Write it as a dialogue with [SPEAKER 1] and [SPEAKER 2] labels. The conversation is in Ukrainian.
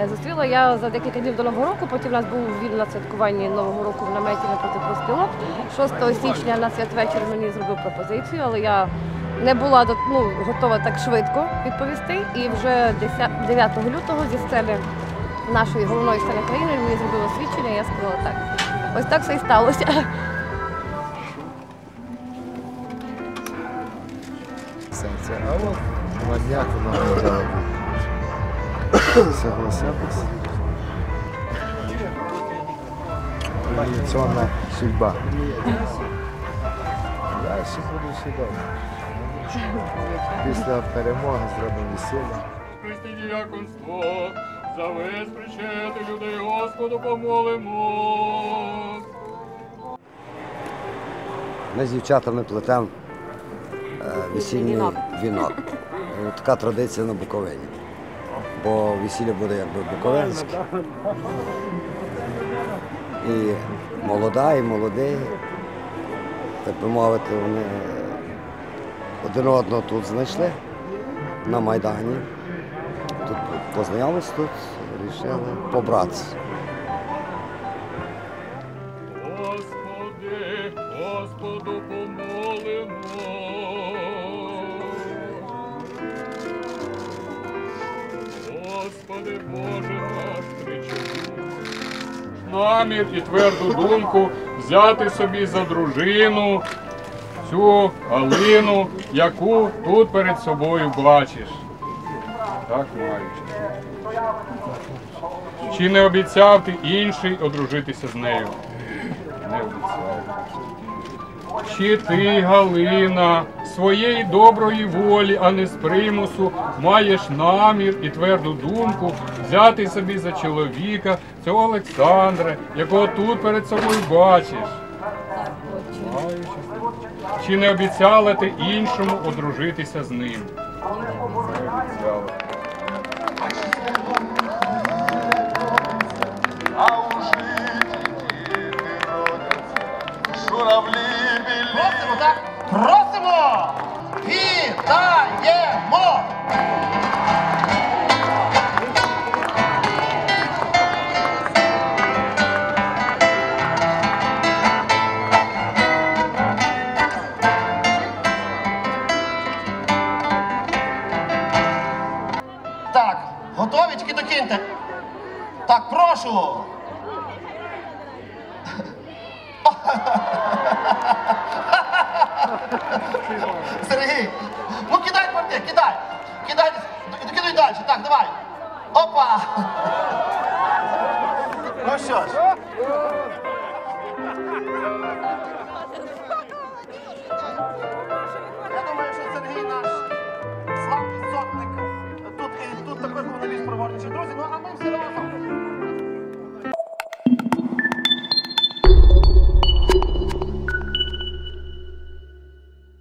[SPEAKER 1] Е, зустріла я за декілька днів до Нового року, потім у нас був вільно на святкуванні Нового року в наметі напроти проти 6 січня на святвечір мені зробив пропозицію, але я не була ну, готова так швидко відповісти. І вже 10, 9 лютого зі сцени нашої головної сцени країни мені зробило свідчення, і я сказала так. Ось так все і сталося.
[SPEAKER 2] Серце. А от на днях вона виграла. Согласятись. Традиційна судьба. Далі буде все добре. Після перемоги зробимо весілля.
[SPEAKER 3] Христі діяконство, за весь причети людей Господу помолимо.
[SPEAKER 4] Ми з дівчатами плетемо е, весільний
[SPEAKER 1] Вінок.
[SPEAKER 4] Е, Така традиція на Буковині. Бо весілля буде якби буковинське. І молода, і молодий. Так би мовити, вони один одного тут знайшли на Майдані. Тут познайомились тут, вирішили побратися.
[SPEAKER 3] Господи, Господу помолимо. Господи Боже наш, причому. Намір і тверду думку взяти собі за дружину цю Галину, яку тут перед собою бачиш. Так маючи. Чи не обіцяв ти інший одружитися з нею? Не обіцяв. Чи ти, Галина, своєї доброї волі, а не з примусу, маєш намір і тверду думку взяти собі за чоловіка цього Олександра, якого тут перед собою бачиш? Чи не обіцяла ти іншому одружитися з ним? Не обіцяла.
[SPEAKER 5] Так, готовічки докиньте. Так, прошу. Сергій, ну кидай порти, кидай. Кидай, докидай далі. Так, давай. Опа! Ну що ж.